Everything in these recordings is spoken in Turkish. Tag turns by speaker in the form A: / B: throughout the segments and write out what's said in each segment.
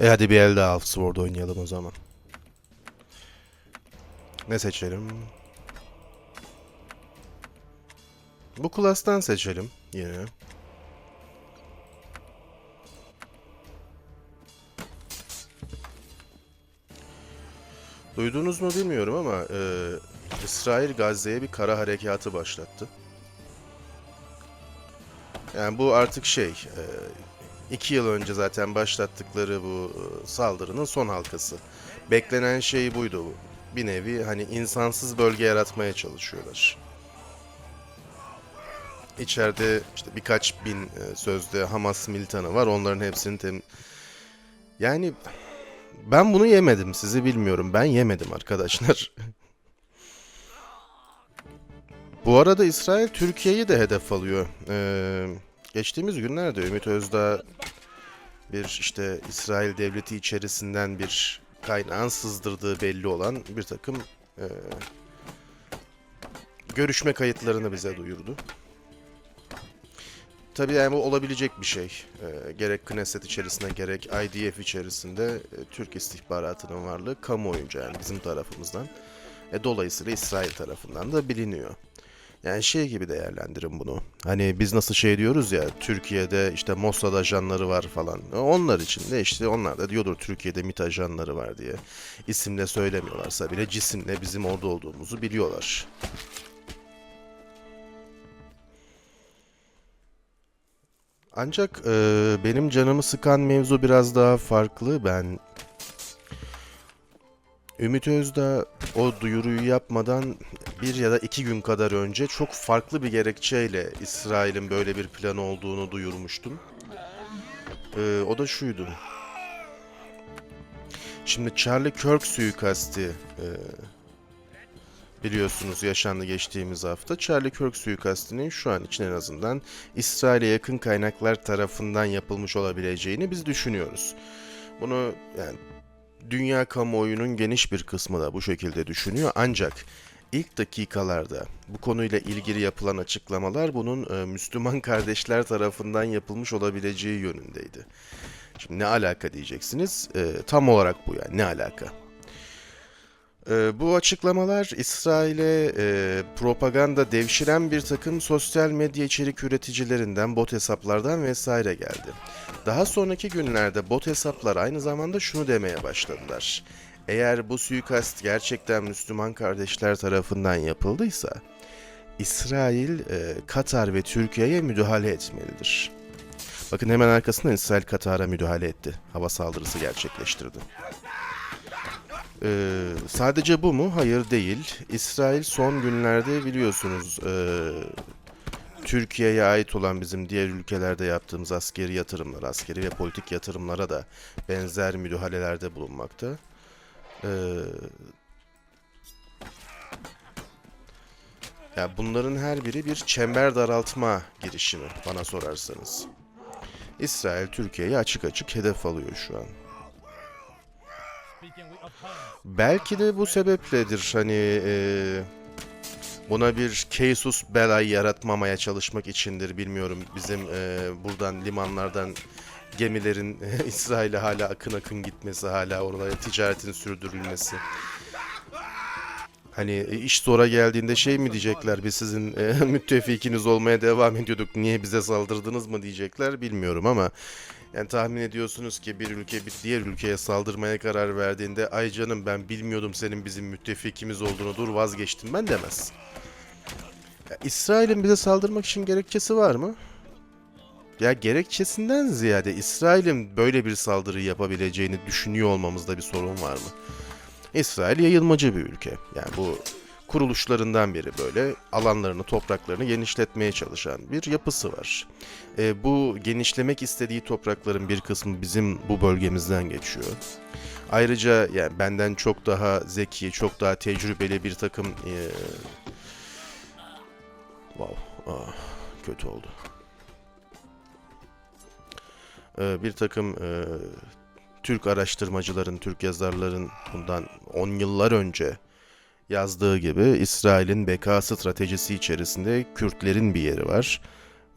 A: E hadi bir el daha Half-Sword oynayalım o zaman. Ne seçelim? Bu klastan seçelim yine. Duydunuz mu bilmiyorum ama e, İsrail Gazze'ye bir kara harekatı başlattı. Yani bu artık şey, e, iki yıl önce zaten başlattıkları bu e, saldırının son halkası. Beklenen şey buydu. Bir nevi hani insansız bölge yaratmaya çalışıyorlar. İçeride işte birkaç bin e, sözde Hamas militanı var. Onların hepsini tem... Yani ben bunu yemedim. Sizi bilmiyorum. Ben yemedim arkadaşlar. Bu arada İsrail Türkiye'yi de hedef alıyor. Ee, geçtiğimiz günlerde Ümit Özdağ bir işte İsrail devleti içerisinden bir kaynağın sızdırdığı belli olan bir takım e, görüşme kayıtlarını bize duyurdu. Tabii yani bu olabilecek bir şey. Ee, gerek Knesset içerisinde gerek IDF içerisinde e, Türk istihbaratının varlığı kamuoyunca yani bizim tarafımızdan. E, dolayısıyla İsrail tarafından da biliniyor. Yani şey gibi değerlendirin bunu. Hani biz nasıl şey diyoruz ya Türkiye'de işte Mossad ajanları var falan. Onlar için de işte onlar da diyordur Türkiye'de MİT ajanları var diye. İsimle söylemiyorlarsa bile cisimle bizim orada olduğumuzu biliyorlar. Ancak e, benim canımı sıkan mevzu biraz daha farklı. Ben Ümit Özdağ o duyuruyu yapmadan bir ya da iki gün kadar önce çok farklı bir gerekçeyle İsrail'in böyle bir planı olduğunu duyurmuştum. E, o da şuydu. Şimdi Charlie Kirk suikasti e, biliyorsunuz yaşandı geçtiğimiz hafta. Charlie Kirk suikastinin şu an için en azından İsrail'e yakın kaynaklar tarafından yapılmış olabileceğini biz düşünüyoruz. Bunu yani dünya kamuoyunun geniş bir kısmı da bu şekilde düşünüyor. Ancak ilk dakikalarda bu konuyla ilgili yapılan açıklamalar bunun e, Müslüman kardeşler tarafından yapılmış olabileceği yönündeydi. Şimdi ne alaka diyeceksiniz? E, tam olarak bu yani ne alaka? Ee, bu açıklamalar İsrail'e e, propaganda devşiren bir takım sosyal medya içerik üreticilerinden, bot hesaplardan vesaire geldi. Daha sonraki günlerde bot hesaplar aynı zamanda şunu demeye başladılar. Eğer bu suikast gerçekten Müslüman kardeşler tarafından yapıldıysa, İsrail, e, Katar ve Türkiye'ye müdahale etmelidir. Bakın hemen arkasından İsrail Katar'a müdahale etti. Hava saldırısı gerçekleştirdi. Ee, sadece bu mu? Hayır değil. İsrail son günlerde biliyorsunuz e, Türkiye'ye ait olan bizim diğer ülkelerde yaptığımız askeri yatırımlar, askeri ve politik yatırımlara da benzer müdahalelerde bulunmakta. Ee, ya bunların her biri bir çember daraltma girişimi bana sorarsanız. İsrail Türkiye'yi açık açık hedef alıyor şu an. Belki de bu sebepledir hani e, buna bir casus belli yaratmamaya çalışmak içindir bilmiyorum. Bizim e, buradan limanlardan gemilerin İsrail'e hala akın akın gitmesi, hala oralara ticaretin sürdürülmesi. Hani e, iş zora geldiğinde şey mi diyecekler biz sizin e, müttefikiniz olmaya devam ediyorduk niye bize saldırdınız mı diyecekler bilmiyorum ama yani tahmin ediyorsunuz ki bir ülke bir diğer ülkeye saldırmaya karar verdiğinde ay canım ben bilmiyordum senin bizim müttefikimiz olduğunu dur vazgeçtim ben demez. İsrail'in bize saldırmak için gerekçesi var mı? Ya gerekçesinden ziyade İsrail'in böyle bir saldırı yapabileceğini düşünüyor olmamızda bir sorun var mı? İsrail yayılmacı bir ülke. Yani bu kuruluşlarından biri böyle alanlarını, topraklarını genişletmeye çalışan bir yapısı var. E, bu genişlemek istediği toprakların bir kısmı bizim bu bölgemizden geçiyor. Ayrıca yani benden çok daha zeki, çok daha tecrübeli bir takım e, wow, ah, kötü oldu. E, bir takım e, Türk araştırmacıların, Türk yazarların bundan 10 yıllar önce yazdığı gibi İsrail'in beka stratejisi içerisinde Kürtlerin bir yeri var.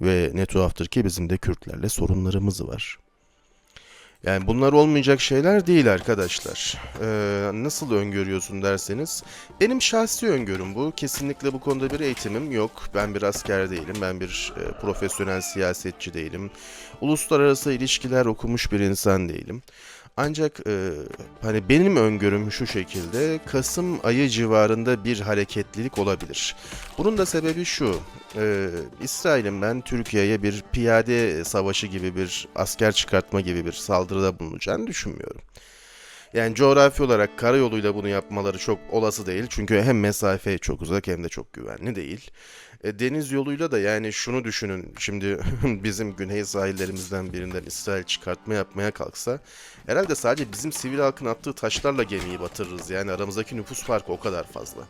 A: Ve ne tuhaftır ki bizim de Kürtlerle sorunlarımız var. Yani bunlar olmayacak şeyler değil arkadaşlar. Ee, nasıl öngörüyorsun derseniz, benim şahsi öngörüm bu. Kesinlikle bu konuda bir eğitimim yok. Ben bir asker değilim, ben bir e, profesyonel siyasetçi değilim. Uluslararası ilişkiler okumuş bir insan değilim. Ancak e, hani benim öngörüm şu şekilde, Kasım ayı civarında bir hareketlilik olabilir. Bunun da sebebi şu, e, İsrail'in ben Türkiye'ye bir piyade savaşı gibi bir asker çıkartma gibi bir saldırıda bulunacağını düşünmüyorum. Yani coğrafi olarak karayoluyla bunu yapmaları çok olası değil. Çünkü hem mesafe çok uzak hem de çok güvenli değil. E, deniz yoluyla da yani şunu düşünün. Şimdi bizim güney sahillerimizden birinden İsrail çıkartma yapmaya kalksa herhalde sadece bizim sivil halkın attığı taşlarla gemiyi batırırız. Yani aramızdaki nüfus farkı o kadar fazla.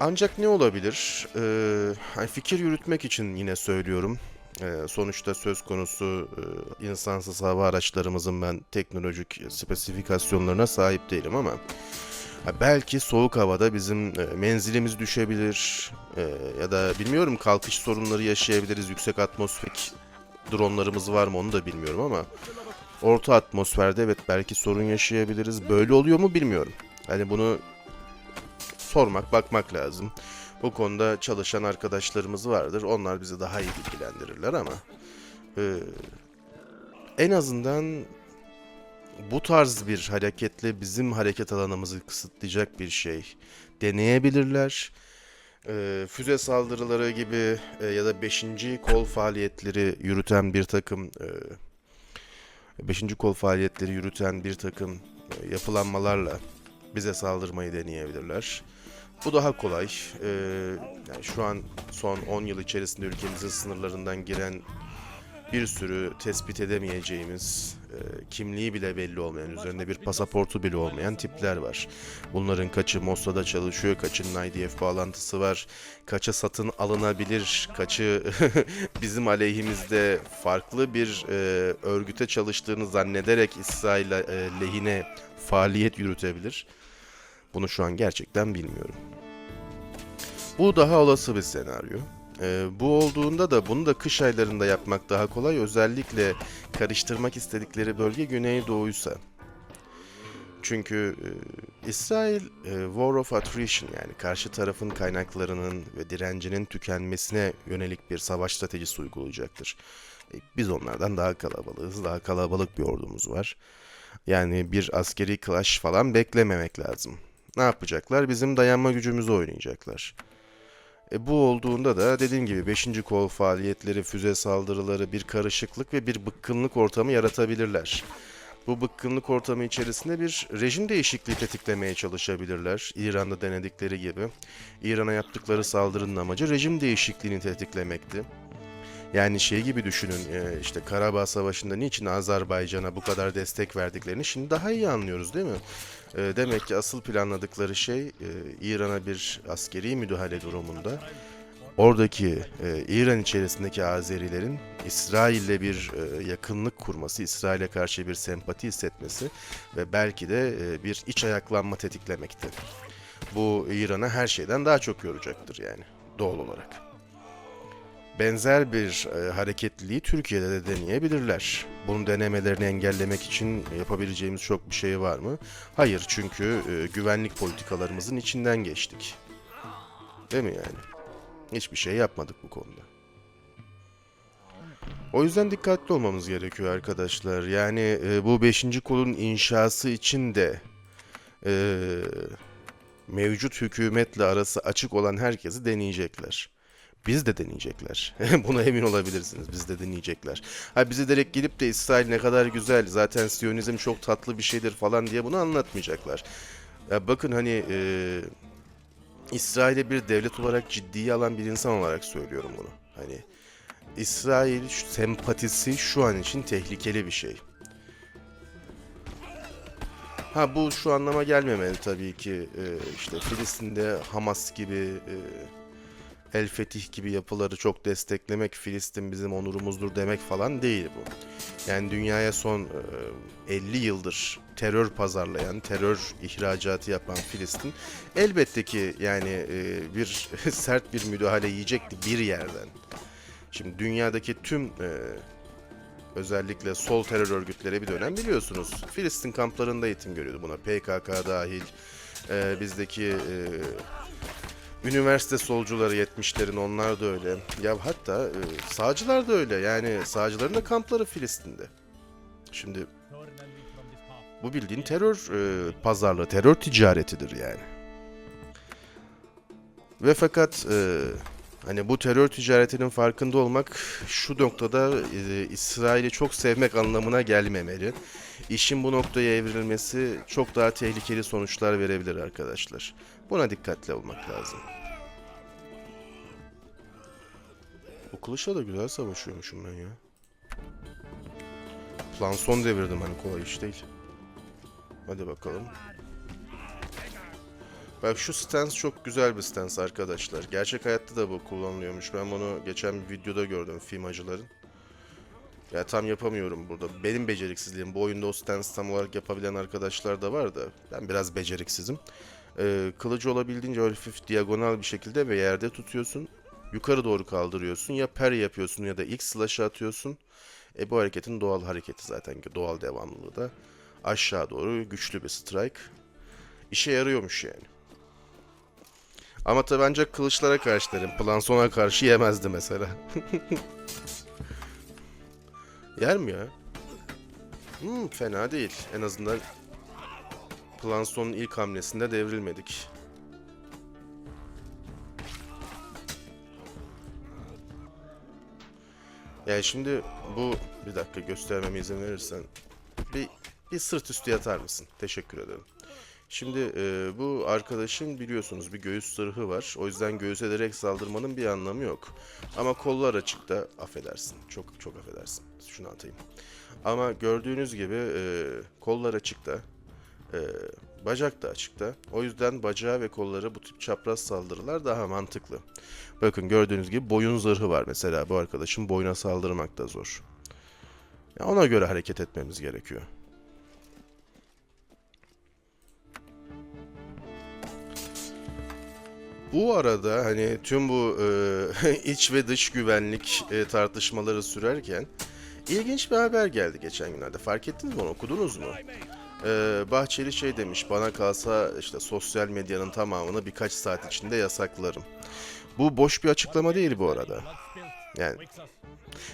A: Ancak ne olabilir? Ee, hani fikir yürütmek için yine söylüyorum. Ee, sonuçta söz konusu e, insansız hava araçlarımızın ben teknolojik spesifikasyonlarına sahip değilim ama belki soğuk havada bizim e, menzilimiz düşebilir e, ya da bilmiyorum kalkış sorunları yaşayabiliriz. Yüksek atmosferik dronlarımız var mı onu da bilmiyorum ama orta atmosferde evet belki sorun yaşayabiliriz. Böyle oluyor mu bilmiyorum. Hani bunu sormak, bakmak lazım. Bu konuda çalışan arkadaşlarımız vardır. Onlar bizi daha iyi bilgilendirirler ama e, en azından bu tarz bir hareketle bizim hareket alanımızı kısıtlayacak bir şey deneyebilirler. E, füze saldırıları gibi e, ya da 5. kol faaliyetleri yürüten bir takım 5. kol faaliyetleri yürüten bir takım e, yapılanmalarla bize saldırmayı deneyebilirler. Bu daha kolay. Ee, yani şu an son 10 yıl içerisinde ülkemizin sınırlarından giren bir sürü tespit edemeyeceğimiz, e, kimliği bile belli olmayan, üzerinde bir pasaportu bile olmayan tipler var. Bunların kaçı Mossad'da çalışıyor, kaçının IDF bağlantısı var, kaçı satın alınabilir, kaçı bizim aleyhimizde farklı bir e, örgüte çalıştığını zannederek İsrail e, lehine faaliyet yürütebilir. Bunu şu an gerçekten bilmiyorum. Bu daha olası bir senaryo. Ee, bu olduğunda da bunu da kış aylarında yapmak daha kolay. Özellikle karıştırmak istedikleri bölge Güneydoğuysa. Çünkü e, İsrail e, War of Attrition yani karşı tarafın kaynaklarının ve direncinin tükenmesine yönelik bir savaş stratejisi uygulayacaktır. E, biz onlardan daha kalabalığız, daha kalabalık bir ordumuz var. Yani bir askeri clash falan beklememek lazım. Ne yapacaklar? Bizim dayanma gücümüzü oynayacaklar. E bu olduğunda da dediğim gibi 5. kol faaliyetleri, füze saldırıları, bir karışıklık ve bir bıkkınlık ortamı yaratabilirler. Bu bıkkınlık ortamı içerisinde bir rejim değişikliği tetiklemeye çalışabilirler. İran'da denedikleri gibi. İran'a yaptıkları saldırının amacı rejim değişikliğini tetiklemekti. Yani şey gibi düşünün e, işte Karabağ Savaşı'nda niçin Azerbaycan'a bu kadar destek verdiklerini şimdi daha iyi anlıyoruz değil mi? E, demek ki asıl planladıkları şey e, İran'a bir askeri müdahale durumunda oradaki İran içerisindeki Azerilerin İsrail'le bir yakınlık kurması, İsrail'e karşı bir sempati hissetmesi ve belki de bir iç ayaklanma tetiklemekti. Bu İran'a her şeyden daha çok yoracaktır yani doğal olarak benzer bir e, hareketliliği Türkiye'de de deneyebilirler. Bunun denemelerini engellemek için yapabileceğimiz çok bir şey var mı? Hayır çünkü e, güvenlik politikalarımızın içinden geçtik. Değil mi yani? Hiçbir şey yapmadık bu konuda. O yüzden dikkatli olmamız gerekiyor arkadaşlar. Yani e, bu 5. kolun inşası için de e, mevcut hükümetle arası açık olan herkesi deneyecekler. Biz de deneyecekler. Buna emin olabilirsiniz. Biz de deneyecekler. Ha bize direkt gelip de İsrail ne kadar güzel, zaten Siyonizm çok tatlı bir şeydir falan diye bunu anlatmayacaklar. Ya bakın hani e, İsrail'e bir devlet olarak ciddiye alan bir insan olarak söylüyorum bunu. Hani İsrail sempatisi şu an için tehlikeli bir şey. Ha bu şu anlama gelmemeli tabii ki. Ee, işte Filistin'de Hamas gibi e, El Fetih gibi yapıları çok desteklemek, Filistin bizim onurumuzdur demek falan değil bu. Yani dünyaya son e, 50 yıldır terör pazarlayan, terör ihracatı yapan Filistin elbette ki yani e, bir sert bir müdahale yiyecekti bir yerden. Şimdi dünyadaki tüm e, özellikle sol terör örgütleri bir dönem biliyorsunuz. Filistin kamplarında eğitim görüyordu buna. PKK dahil, e, bizdeki e, üniversite solcuları 70'lerin onlar da öyle. Ya hatta e, sağcılar da öyle. Yani sağcıların da kampları Filistin'de. Şimdi bu bildiğin terör e, pazarlığı, terör ticaretidir yani. Ve fakat e, hani bu terör ticaretinin farkında olmak şu noktada e, İsrail'i çok sevmek anlamına gelmemeli. İşin bu noktaya evrilmesi çok daha tehlikeli sonuçlar verebilir arkadaşlar. Buna dikkatli olmak lazım. Bu kılıçla da güzel savaşıyormuşum ben ya. Plan son devirdim hani kolay iş değil. Hadi bakalım. Bak şu stance çok güzel bir stance arkadaşlar. Gerçek hayatta da bu kullanılıyormuş. Ben bunu geçen bir videoda gördüm filmacıların. Ya tam yapamıyorum burada. Benim beceriksizliğim. Bu oyunda o stance tam olarak yapabilen arkadaşlar da var da. Ben biraz beceriksizim. Ee, kılıcı olabildiğince hafif diagonal bir şekilde ve yerde tutuyorsun. Yukarı doğru kaldırıyorsun. Ya parry yapıyorsun ya da ilk slash'ı atıyorsun. E bu hareketin doğal hareketi zaten. Doğal devamlılığı da. Aşağı doğru güçlü bir strike. İşe yarıyormuş yani. Ama tabi ancak kılıçlara karşı derim. Plansona karşı yemezdi mesela. Yer mi ya? Hmm, fena değil. En azından Planson'un ilk hamlesinde devrilmedik. Yani şimdi bu bir dakika göstermeme izin verirsen bir bir sırt üstü yatar mısın? Teşekkür ederim. Şimdi e, bu arkadaşın biliyorsunuz bir göğüs zırhı var. O yüzden göğüse direkt saldırmanın bir anlamı yok. Ama kollar açıkta affedersin. Çok çok affedersin. Şunu atayım. Ama gördüğünüz gibi e, kollar açıkta. E, bacak da açıkta. O yüzden bacağı ve kolları bu tip çapraz saldırılar daha mantıklı. Bakın gördüğünüz gibi boyun zırhı var mesela. Bu arkadaşın boyuna saldırmak da zor. Ya ona göre hareket etmemiz gerekiyor. Bu arada hani tüm bu e, iç ve dış güvenlik e, tartışmaları sürerken ilginç bir haber geldi geçen günlerde. Fark ettiniz mi onu? Okudunuz mu? E, Bahçeli şey demiş, bana kalsa işte sosyal medyanın tamamını birkaç saat içinde yasaklarım. Bu boş bir açıklama değil bu arada. Yani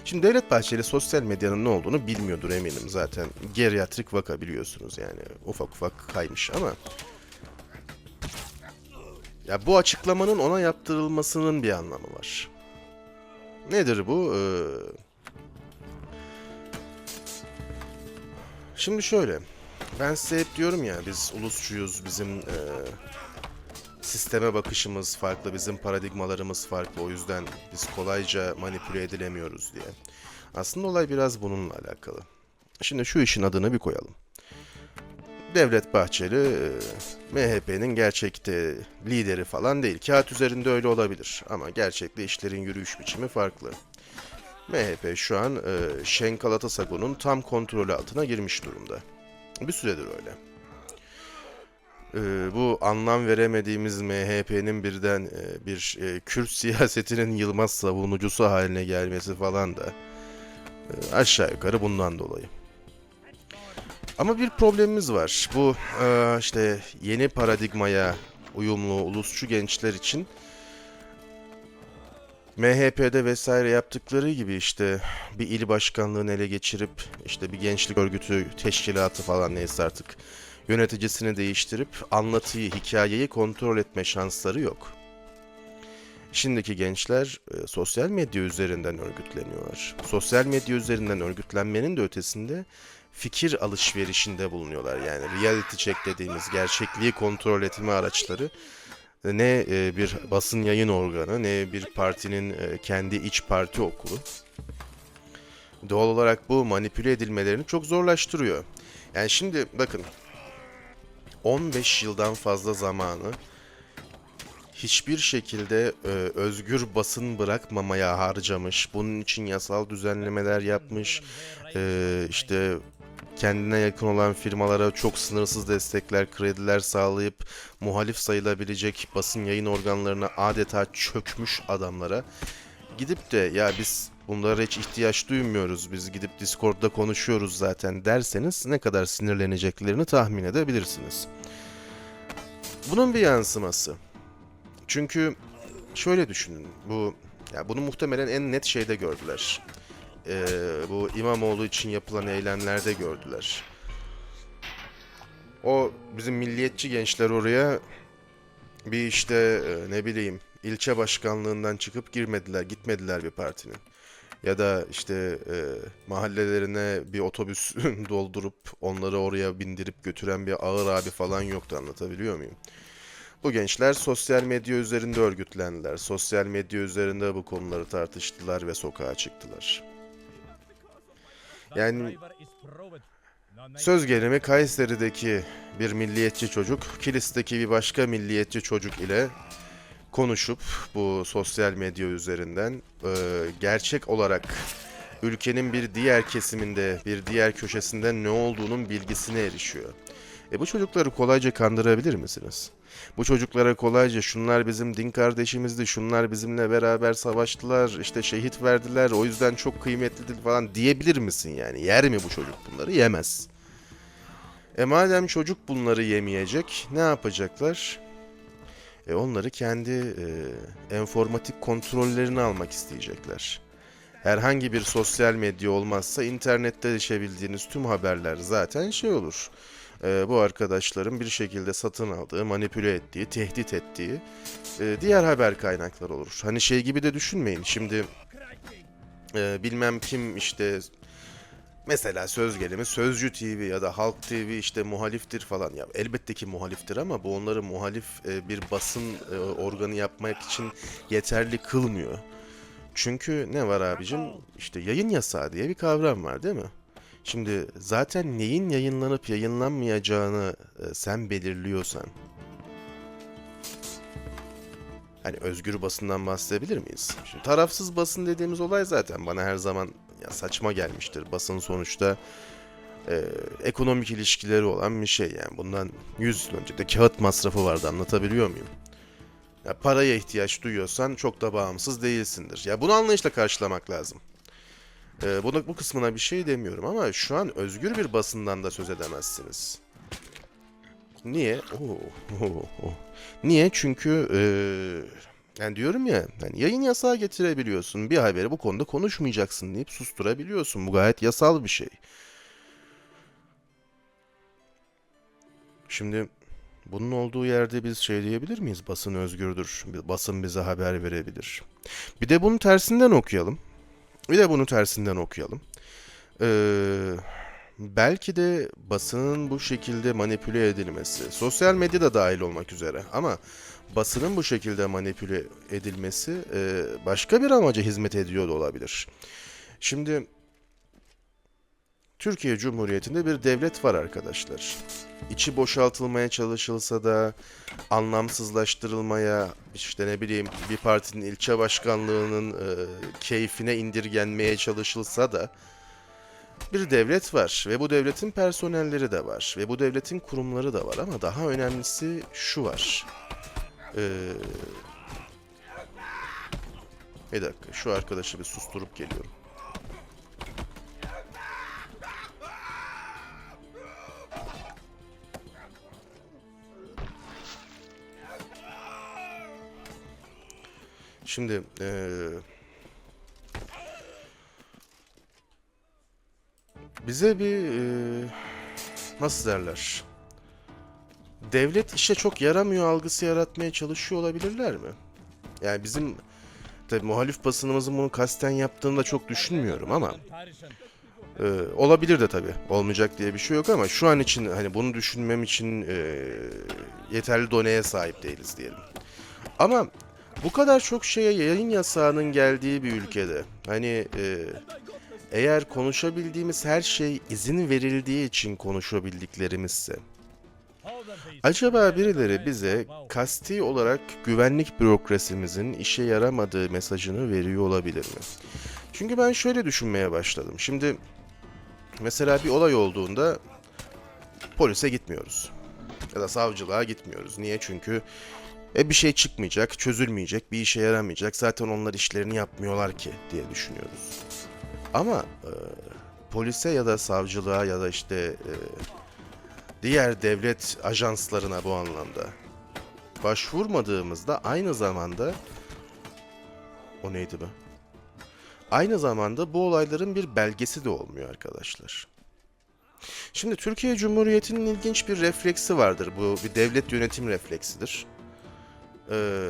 A: Şimdi Devlet Bahçeli sosyal medyanın ne olduğunu bilmiyordur eminim zaten. Geriatrik vaka biliyorsunuz yani ufak ufak kaymış ama ya bu açıklamanın ona yaptırılmasının bir anlamı var. Nedir bu? Ee... Şimdi şöyle. Ben size hep diyorum ya biz ulusçuyuz, bizim e, sisteme bakışımız farklı, bizim paradigmalarımız farklı. O yüzden biz kolayca manipüle edilemiyoruz diye. Aslında olay biraz bununla alakalı. Şimdi şu işin adını bir koyalım. Devlet Bahçeli e, MHP'nin gerçekte lideri falan değil. Kağıt üzerinde öyle olabilir ama gerçekte işlerin yürüyüş biçimi farklı. MHP şu an e, Şenk Galatasagun'un tam kontrolü altına girmiş durumda. Bir süredir öyle. E, bu anlam veremediğimiz MHP'nin birden e, bir e, Kürt siyasetinin yılmaz savunucusu haline gelmesi falan da e, aşağı yukarı bundan dolayı. Ama bir problemimiz var. Bu e, işte yeni paradigmaya uyumlu ulusçu gençler için MHP'de vesaire yaptıkları gibi işte bir il başkanlığını ele geçirip işte bir gençlik örgütü teşkilatı falan neyse artık yöneticisini değiştirip anlatıyı, hikayeyi kontrol etme şansları yok. Şimdiki gençler e, sosyal medya üzerinden örgütleniyorlar. Sosyal medya üzerinden örgütlenmenin de ötesinde fikir alışverişinde bulunuyorlar. Yani reality check dediğimiz gerçekliği kontrol etme araçları ne e, bir basın yayın organı ne bir partinin e, kendi iç parti okulu. Doğal olarak bu manipüle edilmelerini çok zorlaştırıyor. Yani şimdi bakın 15 yıldan fazla zamanı hiçbir şekilde e, özgür basın bırakmamaya harcamış. Bunun için yasal düzenlemeler yapmış. E, işte kendine yakın olan firmalara çok sınırsız destekler, krediler sağlayıp muhalif sayılabilecek basın yayın organlarına adeta çökmüş adamlara gidip de ya biz bunlara hiç ihtiyaç duymuyoruz, biz gidip Discord'da konuşuyoruz zaten derseniz ne kadar sinirleneceklerini tahmin edebilirsiniz. Bunun bir yansıması. Çünkü şöyle düşünün, bu ya bunu muhtemelen en net şeyde gördüler. Ee, bu İmamoğlu için yapılan eylemlerde gördüler. O bizim milliyetçi gençler oraya bir işte e, ne bileyim ilçe başkanlığından çıkıp girmediler, gitmediler bir partinin. Ya da işte e, mahallelerine bir otobüs doldurup onları oraya bindirip götüren bir ağır abi falan yoktu anlatabiliyor muyum? Bu gençler sosyal medya üzerinde örgütlendiler. Sosyal medya üzerinde bu konuları tartıştılar ve sokağa çıktılar. Yani söz gelimi Kayseri'deki bir milliyetçi çocuk, Kilis'teki bir başka milliyetçi çocuk ile konuşup bu sosyal medya üzerinden e, gerçek olarak ülkenin bir diğer kesiminde, bir diğer köşesinde ne olduğunun bilgisine erişiyor. E bu çocukları kolayca kandırabilir misiniz? Bu çocuklara kolayca şunlar bizim din kardeşimizdi, şunlar bizimle beraber savaştılar, işte şehit verdiler, o yüzden çok kıymetlidir falan diyebilir misin yani? Yer mi bu çocuk bunları? Yemez. E madem çocuk bunları yemeyecek, ne yapacaklar? E onları kendi e, enformatik kontrollerini almak isteyecekler. Herhangi bir sosyal medya olmazsa internette erişebildiğiniz tüm haberler zaten şey olur. E, bu arkadaşların bir şekilde satın aldığı, manipüle ettiği, tehdit ettiği e, diğer haber kaynakları olur. Hani şey gibi de düşünmeyin. Şimdi e, bilmem kim işte Mesela söz gelimi Sözcü TV ya da Halk TV işte muhaliftir falan. Ya elbette ki muhaliftir ama bu onları muhalif e, bir basın e, organı yapmak için yeterli kılmıyor. Çünkü ne var abicim? İşte yayın yasağı diye bir kavram var değil mi? Şimdi zaten neyin yayınlanıp yayınlanmayacağını e, sen belirliyorsan Hani özgür basından bahsedebilir miyiz? Şimdi tarafsız basın dediğimiz olay zaten bana her zaman ya saçma gelmiştir. Basın sonuçta e, ekonomik ilişkileri olan bir şey yani. Bundan 100 yıl önce de kağıt masrafı vardı anlatabiliyor muyum? Ya paraya ihtiyaç duyuyorsan çok da bağımsız değilsindir. Ya bunu anlayışla karşılamak lazım. E, bunu, bu kısmına bir şey demiyorum ama şu an özgür bir basından da söz edemezsiniz. Niye? Oo, oo, oo. Niye? Çünkü eee, yani diyorum ya hani yayın yasağı getirebiliyorsun. Bir haberi bu konuda konuşmayacaksın deyip susturabiliyorsun. Bu gayet yasal bir şey. Şimdi bunun olduğu yerde biz şey diyebilir miyiz? Basın özgürdür. Basın bize haber verebilir. Bir de bunun tersinden okuyalım. Bir de bunu tersinden okuyalım. Eee belki de basının bu şekilde manipüle edilmesi, sosyal medya da dahil olmak üzere ama basının bu şekilde manipüle edilmesi e, başka bir amaca hizmet ediyor da olabilir. Şimdi Türkiye Cumhuriyeti'nde bir devlet var arkadaşlar. İçi boşaltılmaya çalışılsa da anlamsızlaştırılmaya, işte ne bileyim bir partinin ilçe başkanlığının e, keyfine indirgenmeye çalışılsa da bir devlet var ve bu devletin personelleri de var ve bu devletin kurumları da var ama daha önemlisi şu var. Ee, bir dakika şu arkadaşı bir susturup geliyorum. Şimdi ee, bize bir ee, nasıl derler? Devlet işe çok yaramıyor algısı yaratmaya çalışıyor olabilirler mi? Yani bizim tabi muhalif basınımızın bunu kasten yaptığını da çok düşünmüyorum ama ee, olabilir de tabi olmayacak diye bir şey yok ama şu an için hani bunu düşünmem için ee, yeterli doneye sahip değiliz diyelim. Ama bu kadar çok şeye yayın yasağının geldiği bir ülkede hani ee, eğer konuşabildiğimiz her şey izin verildiği için konuşabildiklerimizse Acaba birileri bize kasti olarak güvenlik bürokrasimizin işe yaramadığı mesajını veriyor olabilir mi? Çünkü ben şöyle düşünmeye başladım. Şimdi mesela bir olay olduğunda polise gitmiyoruz. Ya da savcılığa gitmiyoruz. Niye? Çünkü E bir şey çıkmayacak, çözülmeyecek, bir işe yaramayacak. Zaten onlar işlerini yapmıyorlar ki diye düşünüyoruz. Ama e, polise ya da savcılığa ya da işte e, diğer devlet ajanslarına bu anlamda başvurmadığımızda aynı zamanda o neydi be? Aynı zamanda bu olayların bir belgesi de olmuyor arkadaşlar. Şimdi Türkiye Cumhuriyeti'nin ilginç bir refleksi vardır. Bu bir devlet yönetim refleksidir. Ee,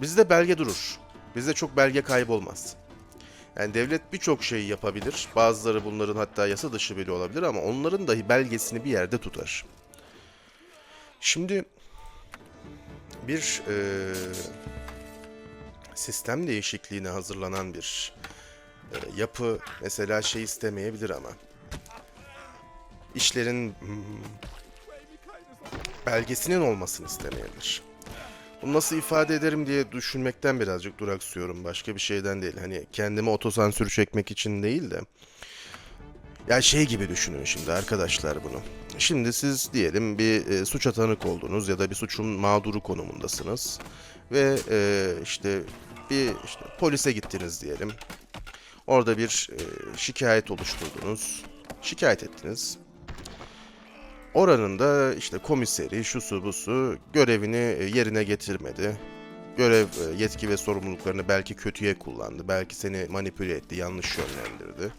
A: bizde belge durur. Bizde çok belge kaybolmaz. Yani devlet birçok şeyi yapabilir. Bazıları bunların hatta yasa dışı bile olabilir ama onların dahi belgesini bir yerde tutar. Şimdi bir eee, sistem değişikliğine hazırlanan bir eee, yapı mesela şey istemeyebilir ama işlerin hmm, belgesinin olmasını istemeyebilir. Bunu nasıl ifade ederim diye düşünmekten birazcık duraksıyorum. Başka bir şeyden değil. Hani kendime otosansür çekmek için değil de. Ya şey gibi düşünün şimdi arkadaşlar bunu. Şimdi siz diyelim bir e, suça tanık oldunuz ya da bir suçun mağduru konumundasınız. Ve e, işte bir işte polise gittiniz diyelim. Orada bir e, şikayet oluşturdunuz. Şikayet ettiniz. Oranın da işte komiseri, şusu busu görevini e, yerine getirmedi. Görev e, yetki ve sorumluluklarını belki kötüye kullandı. Belki seni manipüle etti, yanlış yönlendirdi.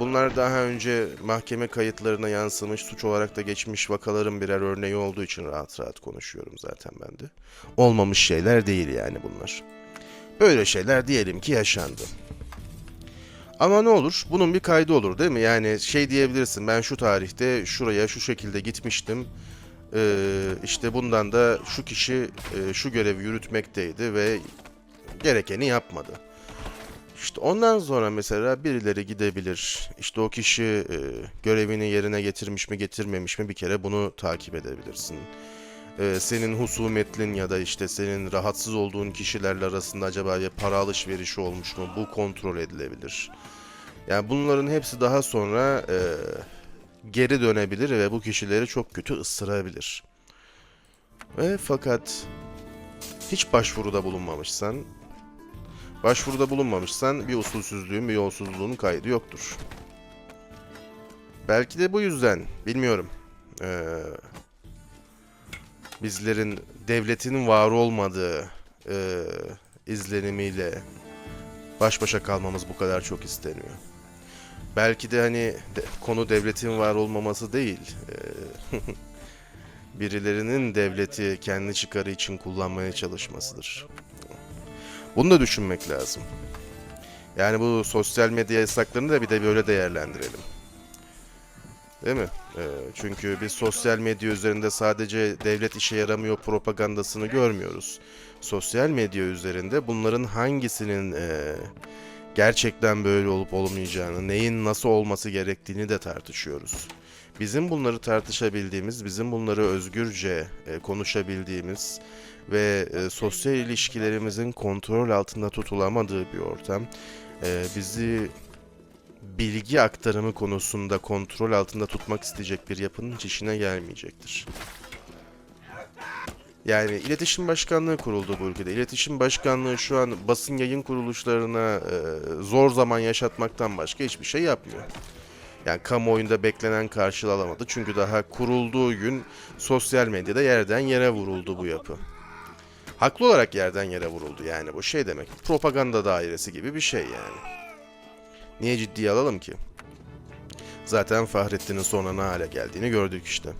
A: Bunlar daha önce mahkeme kayıtlarına yansımış, suç olarak da geçmiş vakaların birer örneği olduğu için rahat rahat konuşuyorum zaten ben de. Olmamış şeyler değil yani bunlar. Böyle şeyler diyelim ki yaşandı. Ama ne olur? Bunun bir kaydı olur değil mi? Yani şey diyebilirsin ben şu tarihte şuraya şu şekilde gitmiştim. Ee, işte bundan da şu kişi e, şu görevi yürütmekteydi ve gerekeni yapmadı. İşte ondan sonra mesela birileri gidebilir. İşte o kişi e, görevini yerine getirmiş mi getirmemiş mi bir kere bunu takip edebilirsin. E, senin husumetlin ya da işte senin rahatsız olduğun kişilerle arasında acaba bir para alışverişi olmuş mu bu kontrol edilebilir. Yani bunların hepsi daha sonra e, geri dönebilir ve bu kişileri çok kötü ısırabilir. Ve fakat hiç başvuruda bulunmamışsan Başvuruda bulunmamışsan bir usulsüzlüğün, bir yolsuzluğun kaydı yoktur. Belki de bu yüzden, bilmiyorum. Ee, bizlerin devletin var olmadığı e, izlenimiyle baş başa kalmamız bu kadar çok isteniyor. Belki de hani de- konu devletin var olmaması değil. e, birilerinin devleti kendi çıkarı için kullanmaya çalışmasıdır. Bunu da düşünmek lazım. Yani bu sosyal medya yasaklarını da bir de böyle değerlendirelim. Değil mi? Ee, çünkü biz sosyal medya üzerinde sadece devlet işe yaramıyor propagandasını görmüyoruz. Sosyal medya üzerinde bunların hangisinin e, gerçekten böyle olup olmayacağını, neyin nasıl olması gerektiğini de tartışıyoruz. Bizim bunları tartışabildiğimiz, bizim bunları özgürce e, konuşabildiğimiz ve e, sosyal ilişkilerimizin kontrol altında tutulamadığı bir ortam e, bizi bilgi aktarımı konusunda kontrol altında tutmak isteyecek bir yapının hiç işine gelmeyecektir. Yani iletişim başkanlığı kuruldu bu ülkede. İletişim başkanlığı şu an basın yayın kuruluşlarına e, zor zaman yaşatmaktan başka hiçbir şey yapmıyor. Yani kamuoyunda beklenen karşılığı alamadı. Çünkü daha kurulduğu gün sosyal medyada yerden yere vuruldu bu yapı. Haklı olarak yerden yere vuruldu yani bu şey demek. Propaganda dairesi gibi bir şey yani. Niye ciddiye alalım ki? Zaten Fahrettin'in sonra ne hale geldiğini gördük işte.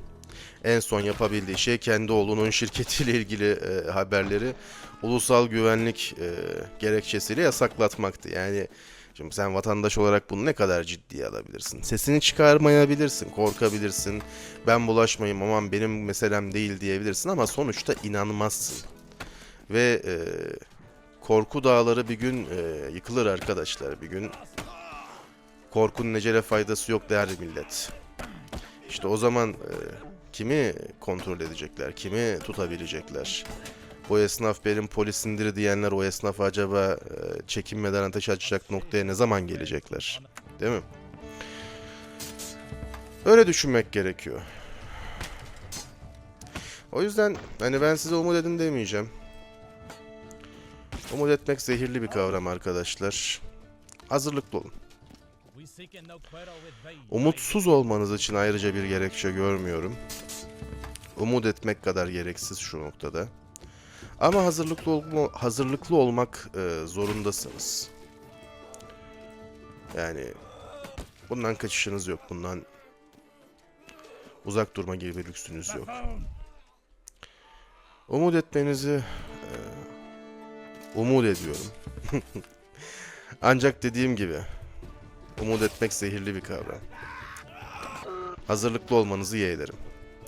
A: En son yapabildiği şey kendi oğlunun şirketiyle ilgili e, haberleri ulusal güvenlik e, gerekçesiyle yasaklatmaktı. Yani şimdi sen vatandaş olarak bunu ne kadar ciddiye alabilirsin? Sesini çıkarmayabilirsin, korkabilirsin. Ben bulaşmayayım aman benim meselem değil diyebilirsin ama sonuçta inanmazsın. Ve e, korku dağları bir gün e, yıkılır arkadaşlar bir gün. Korkunun necele faydası yok der millet. İşte o zaman e, kimi kontrol edecekler, kimi tutabilecekler? Bu esnaf benim polisindir diyenler o esnaf acaba e, çekinmeden ateş açacak noktaya ne zaman gelecekler? Değil mi? Öyle düşünmek gerekiyor. O yüzden hani ben size umut edin demeyeceğim. Umut etmek zehirli bir kavram arkadaşlar. Hazırlıklı olun. Umutsuz olmanız için ayrıca bir gerekçe görmüyorum. Umut etmek kadar gereksiz şu noktada. Ama hazırlıklı olma, hazırlıklı olmak e, zorundasınız. Yani bundan kaçışınız yok. Bundan uzak durma gibi bir lüksünüz yok. Umut etmenizi e, umut ediyorum. Ancak dediğim gibi umut etmek zehirli bir kavram. Hazırlıklı olmanızı yeğlerim.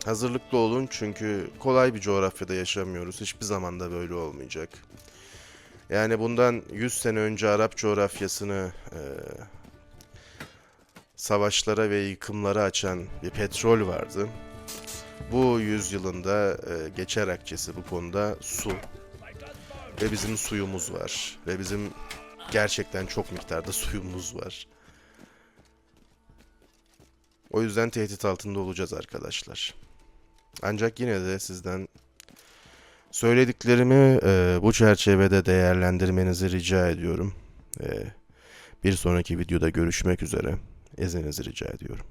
A: Hazırlıklı olun çünkü kolay bir coğrafyada yaşamıyoruz. Hiçbir zaman da böyle olmayacak. Yani bundan 100 sene önce Arap coğrafyasını e, savaşlara ve yıkımlara açan bir petrol vardı. Bu yüzyılında e, geçer akçesi bu konuda su. Ve bizim suyumuz var. Ve bizim gerçekten çok miktarda suyumuz var. O yüzden tehdit altında olacağız arkadaşlar. Ancak yine de sizden söylediklerimi e, bu çerçevede değerlendirmenizi rica ediyorum. E, bir sonraki videoda görüşmek üzere. İzninizi rica ediyorum.